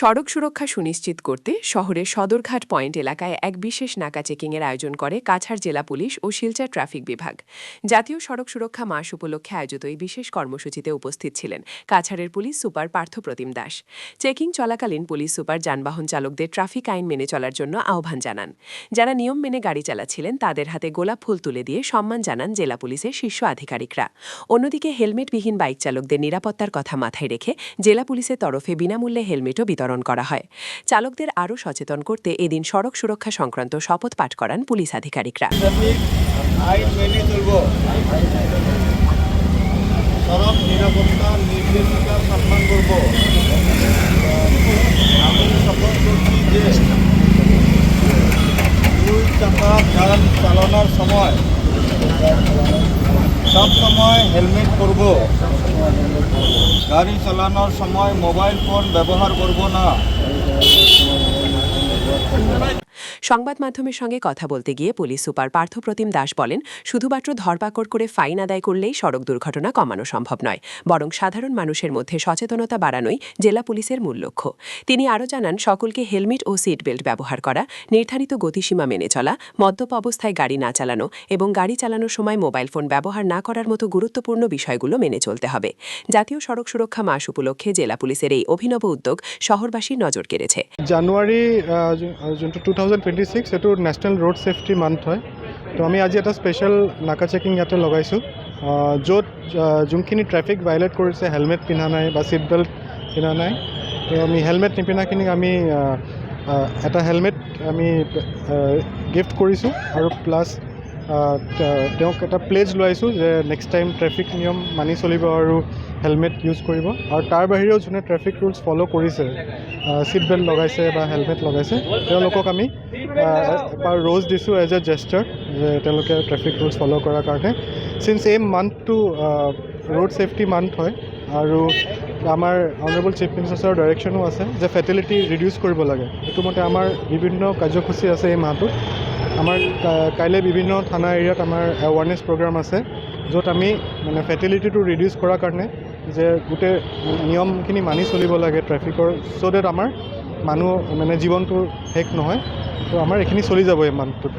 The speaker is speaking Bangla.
সড়ক সুরক্ষা সুনিশ্চিত করতে শহরের সদরঘাট পয়েন্ট এলাকায় এক বিশেষ নাকা চেকিংয়ের আয়োজন করে কাছাড় জেলা পুলিশ ও শিলচর ট্রাফিক বিভাগ। জাতীয় সড়ক সুরক্ষা মাস উপলক্ষে আয়োজিত এই বিশেষ কর্মসূচিতে উপস্থিত ছিলেন কাছাড়ের police super Parthapratim Das. Checking চলাকালীন পুলিশ সুপার যানবাহন চালকদের ট্রাফিক আইন মেনে চলার জন্য আহ্বান জানান। যারা নিয়ম মেনে গাড়ি চালাচ্ছিলেন, তাদের হাতে গোলাপ ফুল তুলে দিয়ে সম্মান জানান জেলা পুলিশের শীর্ষ আধিকারিকরা। অন্যদিকে হেলমেটবিহীন বাইক চালকদের নিরাপত্তার কথা মাথায় রেখে জেলা পুলিশের তরফে বিনামূল্যে হেলমেটও বিতরণ করা হয়। চালকদের আরও সচেতন করতে এদিন সড়ক সুরক্ষা সংক্রান্ত শপথ পাঠ করান পুলিশ আধিকারিকরা। আইন চালানোর সময় সব সময় হেলমেট পরব। গাড়ি চালানোর সময় মোবাইল ফোন ব্যবহার করব না। সংবাদ মাধ্যমের সঙ্গে কথা বলতে গিয়ে পুলিশ সুপার পার্থপ্রতিম দাস বলেন, শুধুমাত্র ধরপাকড় করে ফাইন আদায় করলেই সড়ক দুর্ঘটনা কমানো সম্ভব নয়, বরং সাধারণ মানুষের মধ্যে সচেতনতা বাড়ানোই জেলা পুলিশের মূল লক্ষ্য। তিনি আরও জানান, সকলকে হেলমেট ও সিট বেল্ট ব্যবহার করা, নির্ধারিত গতিসীমা মেনে চলা, মদ্যপ অবস্থায় গাড়ি না চালানো এবং গাড়ি চালানোর সময় মোবাইল ফোন ব্যবহার না করার মতো গুরুত্বপূর্ণ বিষয়গুলো মেনে চলতে হবে। জাতীয় সড়ক সুরক্ষা মাস উপলক্ষে জেলা পুলিশের এই অভিনব উদ্যোগ শহরবাসীর নজর কেড়েছে। যোনটো টু থাউজেণ্ড টুৱেণ্টি ছিক্স এইটো নেশ্যনেল ৰোড ছেফটি মান্থ হয়। তো আমি আজি এটা স্পেচিয়েল নাকা চেকিং ইয়াতে লগাইছোঁ। য'ত যোনখিনি ট্ৰেফিক ভাইলেট কৰিছে হেলমেট পিন্ধা নাই বা ছিট বেল্ট পিন্ধা নাই, তো আমি হেলমেট নিপিন্ধাখিনিক আমি এটা হেলমেট আমি গিফ্ট কৰিছোঁ। আৰু প্লাছ তেওঁক এটা প্লেজ লোৱাইছোঁ যে নেক্সট টাইম ট্ৰেফিক নিয়ম মানি চলিব আৰু হেলমেট ইউজ কৰিব। আৰু তাৰ বাহিৰেও যোনে ট্ৰেফিক ৰুলছ ফ'ল' কৰিছে ছিট বেল্ট লগাইছে বা হেলমেট লগাইছে, তেওঁলোকক আমি এবাৰ ৰ'জ দিছোঁ এজ এ জেষ্টাৰ যে তেওঁলোকে ট্ৰেফিক ৰুলছ ফ'ল' কৰাৰ কাৰণে। চিন্স এই মান্থটো ৰোড ছেফটি মান্থ হয় আৰু আমাৰ অনাৰেবল চিফ মিনিষ্টাৰৰ ডাইৰেকশ্যনো আছে যে ফেটেলিটি ৰিডিউচ কৰিব লাগে। সেইটো মতে আমাৰ বিভিন্ন কাৰ্যসূচী আছে এই মাহটোত। আমাৰ কাইলৈ বিভিন্ন থানা এৰিয়াত আমাৰ এৱাৰনেছ প্ৰগ্ৰাম আছে, য'ত আমি মানে ফেটেলিটিটো ৰিডিউচ কৰাৰ কাৰণে যে গোটেই নিয়মখিনি মানি চলিব লাগে ট্ৰেফিকৰ চ' ডেট আমাৰ মানুহ মানে জীৱনটো শেষ নহয়। তো আমাৰ এইখিনি চলি যাব এই মান্থটোত